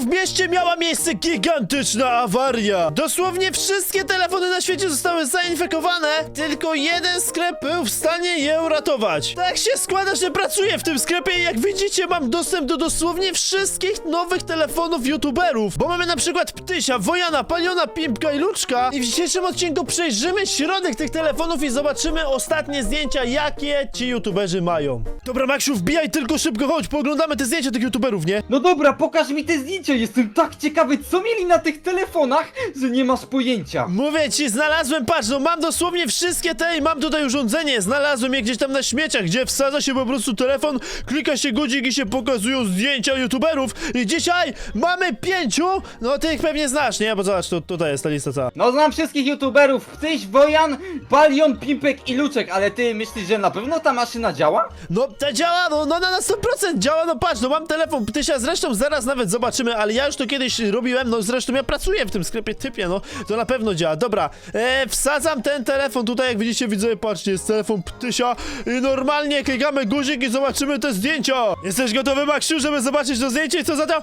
w mieście miała miejsce gigantyczna awaria. Dosłownie wszystkie telefony na świecie zostały zainfekowane, tylko jeden sklep był w stanie je uratować. Tak się składa, że pracuję w tym sklepie i jak widzicie mam dostęp do dosłownie wszystkich nowych telefonów youtuberów, bo mamy na przykład Ptysia, Wojana, Paliona, Pimpka i Luczka i w dzisiejszym odcinku przejrzymy środek tych telefonów i zobaczymy ostatnie zdjęcia, jakie ci youtuberzy mają. Dobra, Maksiu, wbijaj tylko szybko, chodź, pooglądamy te zdjęcia tych youtuberów, nie? No dobra, pokaż mi te zdjęcia, jestem tak ciekawy, co mieli na tych telefonach, że nie masz pojęcia. Mówię ci, znalazłem, patrz, no mam dosłownie wszystkie te i mam tutaj urządzenie, znalazłem je gdzieś tam na śmieciach, gdzie wsadza się po prostu telefon, klika się guzik i się pokazują zdjęcia youtuberów i dzisiaj mamy pięciu, no ty ich pewnie znasz, nie? Bo zobacz, tu, tutaj jest ta lista cała. No znam wszystkich youtuberów, Ptyś, Wojan, Palion, Pimpek i Luczek, ale ty myślisz, że na pewno ta maszyna działa? No, to działa, no, no na 100% działa, no patrz, no mam telefon Ptysia, zresztą zaraz nawet zobaczymy, ale ja już to kiedyś robiłem, no zresztą ja pracuję w tym sklepie typie, no, to na pewno działa. Dobra, e, wsadzam ten telefon tutaj, jak widzicie, widzę, patrzcie, jest telefon Ptysia i normalnie klikamy guzik i zobaczymy te zdjęcia. Jesteś gotowy, Maksiu, żeby zobaczyć to zdjęcie i co za to?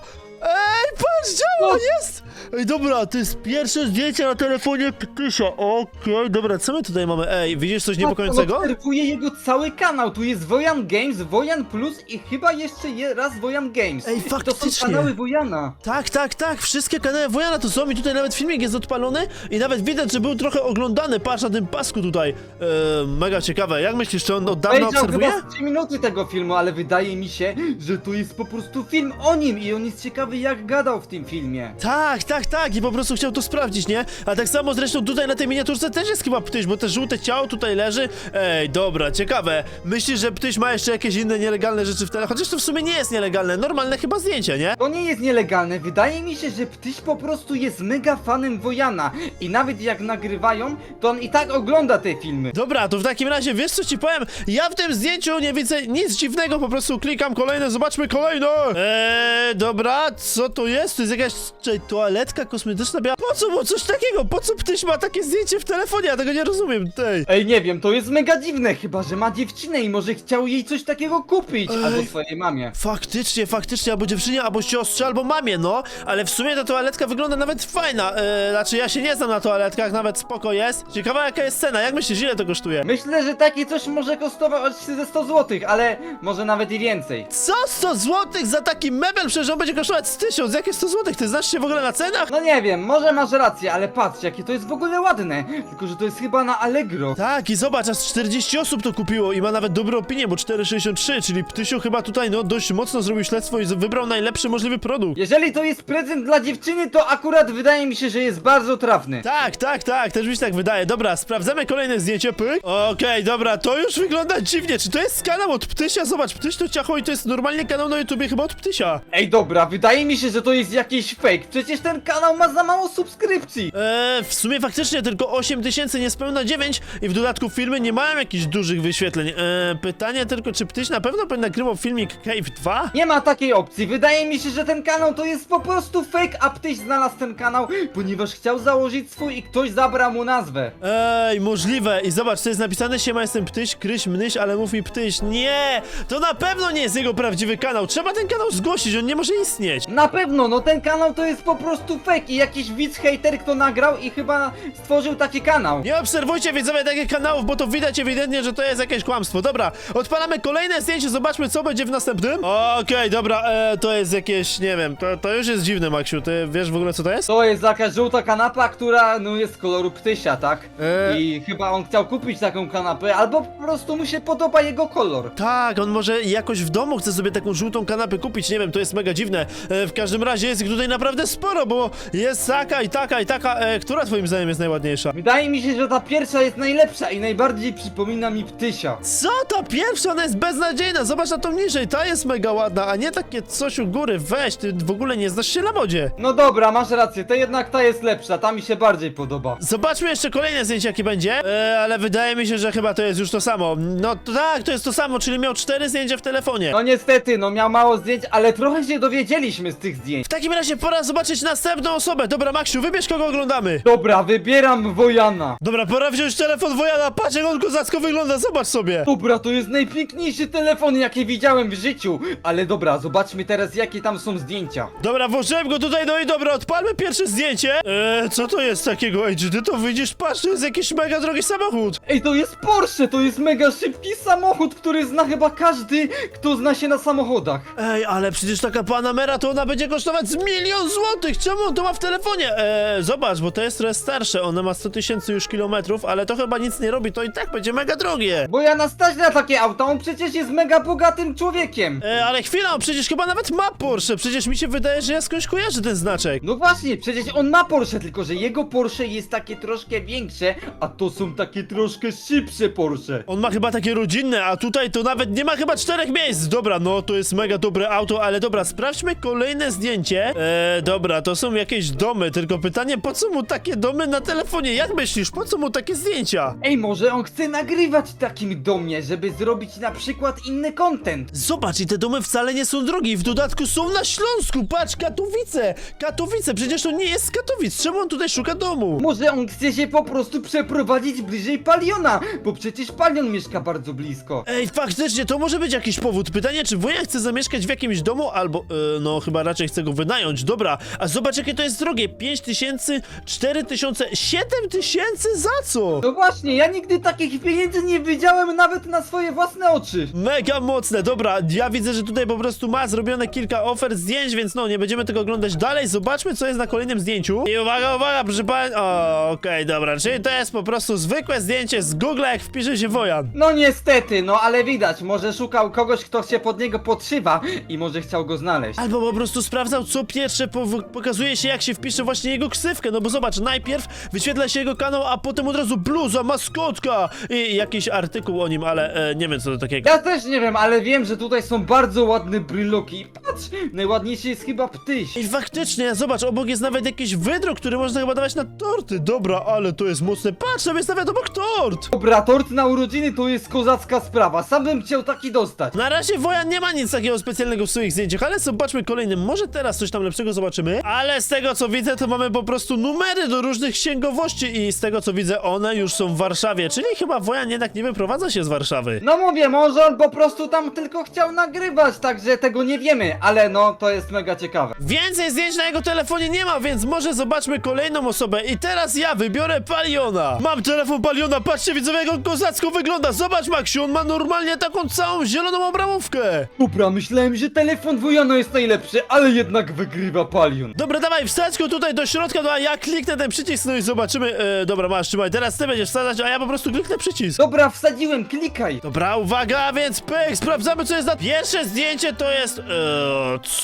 Ej, patrz, działa, jest! Ej, dobra, to jest pierwsze zdjęcie na telefonie Ptysia, okej, dobra, co my tutaj mamy? Ej, widzisz coś niepokojącego? Obserwuję jego cały kanał, tu jest Wojan Games, Wojan Plus i chyba jeszcze je, raz Wojan Games. Ej, To faktycznie. są kanały Wojana. Tak, tak, tak, wszystkie kanały Wojana to są i tutaj nawet filmik jest odpalony i nawet widać, że był trochę oglądany, patrz na tym pasku tutaj. Eee, mega ciekawe, jak myślisz, czy on od dawna Obejrzał obserwuje? chyba z 3 minuty tego filmu, ale wydaje mi się, że to jest po prostu film o nim i on jest ciekawy jak gadał w tym filmie. Tak, tak, tak i po prostu chciał to sprawdzić, nie? A tak samo zresztą tutaj na tej miniaturce też jest chyba ptyś, bo te żółte ciało tutaj leży. Ej, dobra, ciekawe. Myślisz, że ptyś ma jeszcze jakieś inne nielegalne rzeczy w tele? Chociaż to w sumie nie jest nielegalne, normalne chyba zdjęcie, nie? To nie jest nielegalne, wydaje mi się, że Ptyś po prostu jest mega fanem Wojana i nawet jak nagrywają, to on i tak ogląda te filmy. Dobra, to w takim razie wiesz co ci powiem? Ja w tym zdjęciu nie widzę nic dziwnego, po prostu klikam kolejne, zobaczmy kolejne! Eee, dobra, co to jest? To jest jakaś czy, toaletka kosmetyczna biała? Po co mu coś takiego? Po co ptyś ma takie zdjęcie w telefonie? Ja tego nie rozumiem, tej. Ej, nie wiem, to jest mega dziwne, chyba że ma dziewczynę i może chciał jej coś takiego kupić, Ej. albo swojej mamie. Faktycznie, faktycznie, albo dziewczynie, albo siostrze, albo mamie, no. Ale w sumie ta toaletka wygląda nawet fajna. Eee, znaczy ja się nie znam na toaletkach, nawet spoko jest. Ciekawa jaka jest cena, jak myślisz, ile to kosztuje? Myślę, że takie coś może kosztować ze 100 zł, ale może nawet i więcej. Co 100 złotych za taki mebel? Przecież on będzie kosztować z 1000, jakie 100 złotych? Ty znasz się w ogóle na cenach? No nie wiem, może masz rację, ale patrz, jakie to jest w ogóle ładne. Tylko, że to jest chyba na Allegro. Tak, i zobacz, aż 40 osób to kupiło i ma nawet dobrą opinię, bo 4,63, czyli Ptysiu chyba tutaj, no, dość mocno zrobił śledztwo i z- wybrał najlepszy możliwy produkt. Jeżeli to jest prezent dla dziewczyny, to akurat wydaje mi się, że jest bardzo trafny. Tak, tak, tak, też mi się tak wydaje. Dobra, sprawdzamy kolejne zdjęcie, pyk. Okej, dobra, to już wygląda dziwnie. Czy to jest kanał od Ptysia? Zobacz, Ptyś to ciacho i to jest normalnie kanał na YouTubie chyba od Ptysia. Ej, dobra, wydaje mi się, że to jest jakiś fake. Przecież ten kanał ma za mało subskrypcji. Eee, w sumie faktycznie tylko 8 tysięcy, niespełna 9 i w dodatku filmy nie mają jakichś dużych wyświetleń. Eee, pytanie tylko, czy Ptyś na pewno będzie nagrywał filmik Cave 2? Nie ma takiej opcji. Wydaje mi się, że ten kanał to jest po prostu fake, a Ptyś znalazł ten kanał, ponieważ chciał założyć swój i ktoś zabrał mu nazwę. Ej, możliwe. I zobacz, to jest napisane siema, jestem Ptyś, Kryś, Mnyś, ale mów mi Ptyś. Nie! To na pewno nie jest jego prawdziwy kanał. Trzeba ten kanał zgłosić, on nie może istnieć. Na pewno, no ten kanał to jest po prostu fake i jakiś widz hater, kto nagrał i chyba stworzył taki kanał. Nie obserwujcie widzowie takich kanałów, bo to widać ewidentnie, że to jest jakieś kłamstwo. Dobra, odpalamy kolejne zdjęcie, zobaczmy co będzie w następnym. Okej, dobra, e, to jest jakieś, nie wiem, to, to już jest dziwne, Maksiu. Ty wiesz w ogóle co to jest? To jest jakaś żółta kanapa, która no jest z koloru ptysia, tak? E. I chyba on chciał kupić taką kanapę, albo po prostu mu się podoba jego kolor. Tak, on może jakoś w domu chce sobie taką żółtą kanapę kupić, nie wiem, to jest mega dziwne. E, w każdym razie jest ich tutaj naprawdę sporo, bo jest taka i taka i taka. E, która twoim zdaniem jest najładniejsza? Wydaje mi się, że ta pierwsza jest najlepsza i najbardziej przypomina mi ptysia. Co ta pierwsza? Ona jest beznadziejna. Zobacz na tą niżej, ta jest mega ładna, a nie takie coś u góry. Weź, ty w ogóle nie znasz się na modzie. No dobra, masz rację, to jednak ta jest lepsza, ta mi się bardziej podoba. Zobaczmy jeszcze kolejne zdjęcie, jakie będzie. E, ale wydaje mi się, że chyba to jest już to samo. No tak, to jest to samo, czyli miał cztery zdjęcia w telefonie. No niestety, no miał mało zdjęć, ale trochę się dowiedzieliśmy z tych zdjęć. W takim razie pora zobaczyć następną osobę. Dobra, Maksiu, wybierz kogo oglądamy. Dobra, wybieram Wojana. Dobra, pora wziąć telefon Wojana. Patrz, jak on kozacko wygląda, zobacz sobie. Dobra, to jest najpiękniejszy telefon, jaki widziałem w życiu. Ale dobra, zobaczmy teraz, jakie tam są zdjęcia. Dobra, włożyłem go tutaj, no i dobra, odpalmy pierwsze zdjęcie. Eee, co to jest takiego? Ej, czy ty to widzisz? Patrz, to jest jakiś mega drogi samochód. Ej, to jest Porsche, to jest mega szybki samochód, który zna chyba każdy, kto zna się na samochodach. Ej, ale przecież taka Panamera to ona będzie kosztować z milion złotych. Czemu on to ma w telefonie? Eee, zobacz, bo to jest trochę starsze. Ona ma 100 tysięcy już kilometrów, ale to chyba nic nie robi. To i tak będzie mega drogie. Bo ja stać na takie auta, on przecież jest mega bogatym człowiekiem. Eee, ale chwila, on przecież chyba nawet ma Porsche. Przecież mi się wydaje, że ja skądś kojarzę ten znaczek. No właśnie, przecież on ma Porsche, tylko że jego Porsche jest takie troszkę większe, a to są takie troszkę szybsze Porsche. On ma chyba takie rodzinne, a tutaj to nawet nie ma chyba czterech miejsc. Dobra, no to jest mega dobre auto, ale dobra, sprawdźmy kolejne zdjęcie. Eee, dobra, to są jakieś domy, tylko pytanie, po co mu takie domy na telefonie? Jak myślisz, po co mu takie zdjęcia? Ej, może on chce nagrywać w takim domie, żeby zrobić na przykład inny content. Zobacz, i te domy wcale nie są drogie, i w dodatku są na Śląsku, patrz, Katowice! Katowice, przecież to nie jest z Katowic, czemu on tutaj szuka domu? Może on chce się po prostu przeprowadzić bliżej Paliona, bo przecież Palion mieszka bardzo blisko. Ej, faktycznie, to może być jakiś powód. Pytanie, czy wuja chce zamieszkać w jakimś domu, albo, e, no chyba raczej chce go wynająć. Dobra, a zobacz jakie to jest drogie. 5 tysięcy, 4 tysiące, 7 tysięcy za co? No właśnie, ja nigdy takich pieniędzy nie widziałem nawet na swoje własne oczy. Mega mocne, dobra, ja widzę, że tutaj po prostu ma zrobione kilka ofert zdjęć, więc no, nie będziemy tego oglądać dalej. Zobaczmy, co jest na kolejnym zdjęciu. I uwaga, uwaga, proszę pan... O, okej, dobra, czyli to jest po prostu zwykłe zdjęcie z Google, jak wpisze się Wojan. No niestety, no ale widać, może szukał kogoś, kto się pod niego podszywa i może chciał go znaleźć. Albo po prostu sprawdzał, co pierwsze pow- pokazuje się, jak się wpisze właśnie jego ksywkę. No bo zobacz, najpierw wyświetla się jego kanał, a potem od razu bluza, maskotka i jakiś artykuł o nim, ale e, nie wiem co to takiego. Ja też nie wiem, ale wiem, że tutaj są bardzo ładne bryloki. Patrz, najładniejszy jest chyba ptyś. I faktycznie, zobacz, obok jest nawet jakiś wydruk, który można chyba dawać na torty. Dobra, ale to jest mocne. Patrz, tam jest nawet obok tort. Dobra, tort na urodziny to jest kozacka sprawa, sam bym chciał taki dostać. Na razie Wojan nie ma nic takiego specjalnego w swoich zdjęciach, ale zobaczmy kolejny. Może teraz coś tam lepszego zobaczymy. Ale z tego co widzę, to mamy po prostu numery do różnych księgowości i z tego co widzę, one już są w Warszawie. Czyli chyba Wojan jednak nie wyprowadza się z Warszawy. No mówię, może on po prostu tam tylko chciał nagrywać, także tego nie wiemy, ale no, to jest mega ciekawe. Więcej zdjęć na jego telefonie nie ma, więc może zobaczmy kolejną osobę. I teraz ja wybiorę Paliona. Mam telefon Paliona, patrzcie widzowie jak on kozacko wygląda. Zobacz Maksiu, on ma normalnie taką całą zieloną obramówkę. Dobra, myślałem, że telefon Wojana jest najlepszy, ale jednak wygrywa Palion. Dobra, dawaj, go tutaj do środka, no a ja kliknę ten przycisk, no i zobaczymy. E, dobra, masz, trzymaj, teraz ty będziesz wsadzać, a ja po prostu kliknę przycisk. Dobra, wsadziłem, klikaj. Dobra, uwaga, więc pyk, sprawdzamy co jest na... Pierwsze zdjęcie to jest... E,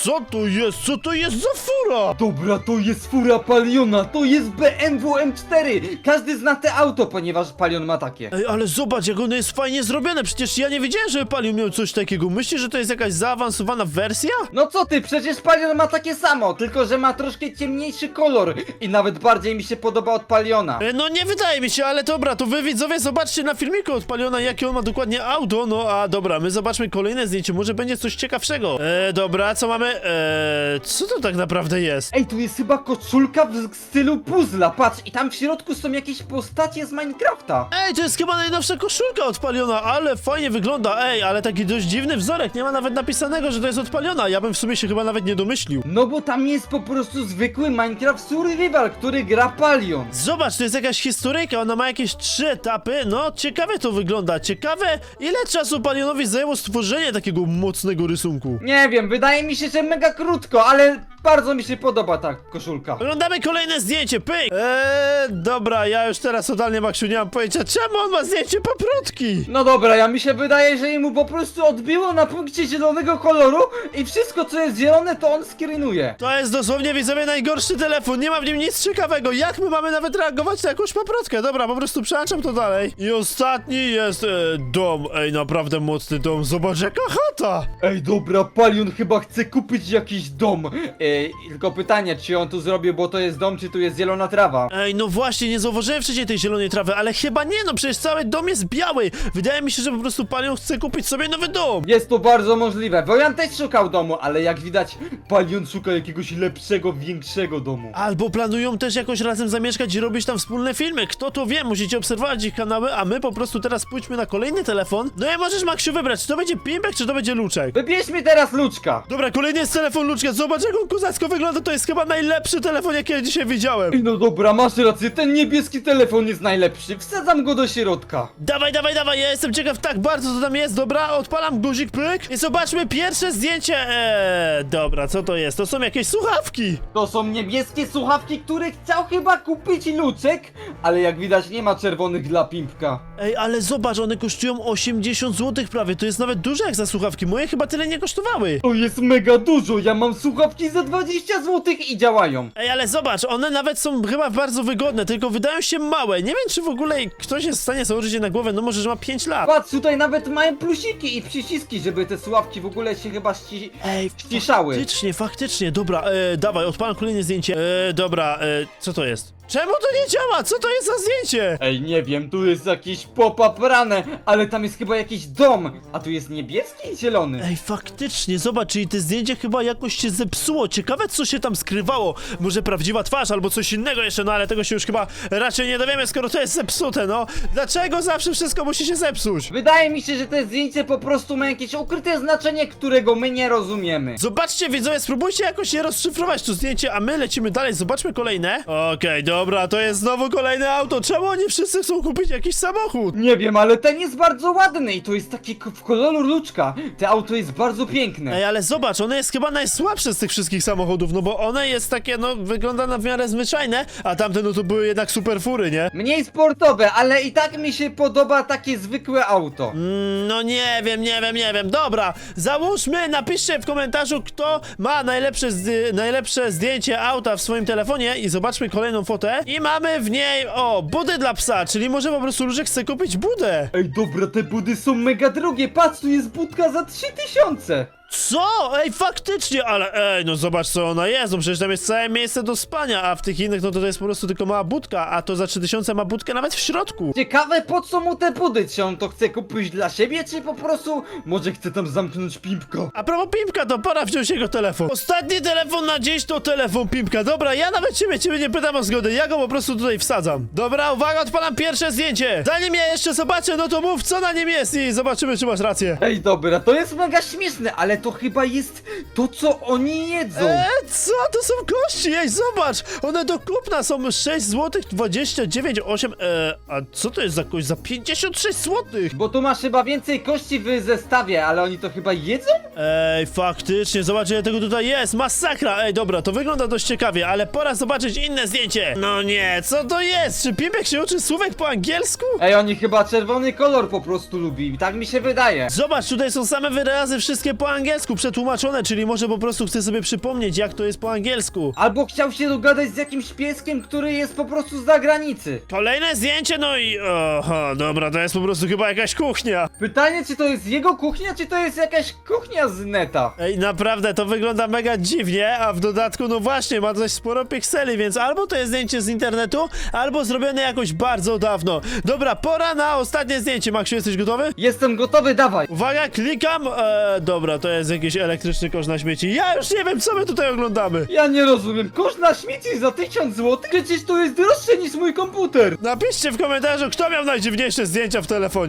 co to jest? Co to jest za fura? Dobra, to jest fura Paliona, to jest BMW M4. Każdy zna te auto, ponieważ Palion ma takie. Ej, ale zobacz, jak ono jest fajnie zrobione, przecież ja nie wiedziałem, że Palion miał coś takiego. Myślisz, że to jest jakaś zaawansowana wersja? No co ty, przecież Palion ma takie samo, tylko że ma troszkę ciemniejszy kolor i nawet bardziej mi się podoba od Paliona. E, no nie wydaje mi się, ale dobra, to wy widzowie zobaczcie na filmiku od Paliona, jakie on ma dokładnie auto, no a dobra, my zobaczmy kolejne zdjęcie, może będzie coś ciekawszego. E, dobra, co mamy? E, co to tak naprawdę jest? Ej, tu jest chyba koszulka w stylu puzzla, patrz, i tam w środku są jakieś postacie z Minecrafta. Ej, to jest chyba najnowsza koszulka odpaliona, ale fajnie wygląda, ej, ale taki dość dziwny wzorek, nie ma nawet napisanego, że to jest odpaliona, ja bym w sumie się chyba nawet nie domyślił. No bo tam jest po prostu zwykły Minecraft Survival, który gra Palion. Zobacz, to jest jakaś historyjka, ona ma jakieś trzy etapy, no ciekawie to wygląda, ciekawe ile czasu Palionowi zajęło stworzenie takiego mocnego rysunku. Nie wiem, wydaje mi się, że mega krótko, ale bardzo mi się podoba ta koszulka. Oglądamy kolejne zdjęcie, pyk! Eee, dobra, ja już teraz totalnie, Maksiu, nie mam pojęcia, czemu on ma zdjęcie paprotki? No dobra, ja mi się wydaje, że mu po prostu odbiło na punkcie zielonego koloru i wszystko co jest zielone to on skrinuje. To jest dosłownie, widzowie, najgorszy telefon, nie ma w nim nic ciekawego, jak my mamy nawet reagować na jakąś paprotkę? Dobra, po prostu przełączam to dalej. I ostatni jest e, dom, ej, naprawdę mocny dom, zobacz jaka chata! Ej dobra, Palion chyba chce kupić jakiś dom. Ej, tylko pytanie, czy on tu zrobił, bo to jest dom, czy tu jest zielona trawa? Ej, no właśnie, nie zauważyłem wcześniej tej zielonej trawy, ale chyba nie, no przecież cały dom jest biały. Wydaje mi się, że po prostu panią chce kupić sobie nowy dom. Jest to bardzo możliwe. Wojan też szukał domu, ale jak widać, Palion szuka jakiegoś lepszego, większego domu. Albo planują też jakoś razem zamieszkać i robić tam wspólne filmy. Kto to wie? Musicie obserwować ich kanały, a my po prostu teraz pójdźmy na kolejny telefon. No i możesz, Maksiu, wybrać, czy to będzie Pimpek, czy to będzie Luczek. Wybierzmy teraz Luczka. Dobra, kolejny jest telefon Luczka. Zobacz, jak on kozacko wygląda. To jest chyba najlepszy telefon, jaki ja dzisiaj widziałem. Ej, no dobra, masz rację, ten niebieski telefon jest najlepszy. Wsadzam go do środka. Dawaj, dawaj, dawaj, ja jestem ciekaw tak bardzo, co tam jest. Dobra, odpalam guzik, pyk. I zobaczmy pierwsze zdjęcie. Eee, dobra, co to jest? To są jakieś słuchawki. To są niebieskie słuchawki, które chciał chyba kupić Luczek, ale jak widać nie ma czerwonych dla Pimpka. Ej, ale zobacz, one kosztują 80 zł prawie. To jest nawet dużo jak za słuchawki. Moje chyba tyle nie kosztowały. To jest mega dużo, ja mam słuchawki za 20 zł i działają. Ej, ale zobacz, one nawet są chyba bardzo wygodne, tylko wydają się małe. Nie wiem, czy w ogóle ktoś jest w stanie założyć je na głowę, no może, że ma 5 lat. Patrz, tutaj nawet mają plusiki i przyciski, żeby te słuchawki w ogóle się chyba ści... Ej, ściszały. faktycznie, faktycznie, dobra, e, dawaj, odpalam kolejne zdjęcie. E, dobra, e, co to jest? Czemu to nie działa? Co to jest za zdjęcie? Ej, nie wiem, tu jest jakiś pop-up rane, ale tam jest chyba jakiś dom, a tu jest niebieski i zielony. Ej, faktycznie, zobacz, czyli te zdjęcie chyba jakoś się zepsuło. Ciekawe, co się tam skrywało. Może prawdziwa twarz albo coś innego jeszcze, no ale tego się już chyba raczej nie dowiemy, skoro to jest zepsute, no. Dlaczego zawsze wszystko musi się zepsuć? Wydaje mi się, że to zdjęcie po prostu ma jakieś ukryte znaczenie, którego my nie rozumiemy. Zobaczcie, widzowie, spróbujcie jakoś je rozszyfrować to zdjęcie, a my lecimy dalej, zobaczmy kolejne. Okej, dobra, to jest znowu kolejne auto. Czemu oni wszyscy chcą kupić jakiś samochód? Nie wiem, ale ten jest bardzo ładny i to jest taki k- w koloru luczka. Te auto jest bardzo piękne. Ej, ale zobacz, one jest chyba najsłabsze z tych wszystkich samochodów, no bo one jest takie, no, wygląda na w miarę zwyczajne, a tamte, no to były jednak super fury, nie? Mniej sportowe, ale i tak mi się podoba takie zwykłe auto. Mm, No nie wiem, nie wiem, nie wiem. Dobra, załóżmy, napiszcie w komentarzu, kto ma najlepsze, zdy- najlepsze zdjęcie auta w swoim telefonie i zobaczmy kolejną fotę. I mamy w niej, o, budy dla psa, czyli może po prostu Różek chce kupić budę. Ej, dobra, te budy są mega drogie. Patrz, tu jest budka za 3000. Co? Ej, faktycznie, ale ej, no zobacz co ona jest, no przecież tam jest całe miejsce do spania, a w tych innych, no to to jest po prostu tylko mała budka, a to za 3000 ma budkę nawet w środku. Ciekawe po co mu te budy? Czy on to chce kupić dla siebie, czy po prostu może chce tam zamknąć pimpko? A propos Pimpka, to pora wziąć jego telefon. Ostatni telefon na dziś to telefon Pimpka. Dobra, ja nawet ciebie, ciebie nie pytam o zgodę, ja go po prostu tutaj wsadzam. Dobra, uwaga, odpalam pierwsze zdjęcie. Zanim ja jeszcze zobaczę, no to mów, co na nim jest i zobaczymy, czy masz rację. Ej, dobra, to jest mega śmieszne, ale to chyba jest to, co oni jedzą. Eee, co? To są kości, ej, zobacz! One do kupna są 6 zł 29, 8, eee, a co to jest za kość? Za 56 zł! Bo tu masz chyba więcej kości w zestawie, ale oni to chyba jedzą? Ej, faktycznie, zobacz ile tego tutaj jest, masakra! Ej, dobra, to wygląda dość ciekawie, ale pora zobaczyć inne zdjęcie! No nie, co to jest? Czy Pimpek się uczy słówek po angielsku? Ej, oni chyba czerwony kolor po prostu lubi, tak mi się wydaje. Zobacz, tutaj są same wyrazy, wszystkie po angielsku, przetłumaczone, czyli może po prostu chce sobie przypomnieć, jak to jest po angielsku. Albo chciał się dogadać z jakimś pieskiem, który jest po prostu z zagranicy. Kolejne zdjęcie, no i... Oho, dobra, to jest po prostu chyba jakaś kuchnia. Pytanie, czy to jest jego kuchnia, czy to jest jakaś kuchnia z neta? Ej, naprawdę, to wygląda mega dziwnie, a w dodatku, no właśnie, ma dość sporo pikseli, więc albo to jest zdjęcie z internetu, albo zrobione jakoś bardzo dawno. Dobra, pora na ostatnie zdjęcie. Maksiu, jesteś gotowy? Jestem gotowy, dawaj. Uwaga, klikam. Eee, dobra, to jest jakiś elektryczny kosz na śmieci. Ja już nie wiem, co my tutaj oglądamy. Ja nie rozumiem, koszt na śmieci za 1000 zł? Przecież to jest droższe niż mój komputer. Napiszcie w komentarzu, kto miał najdziwniejsze zdjęcia w telefonie.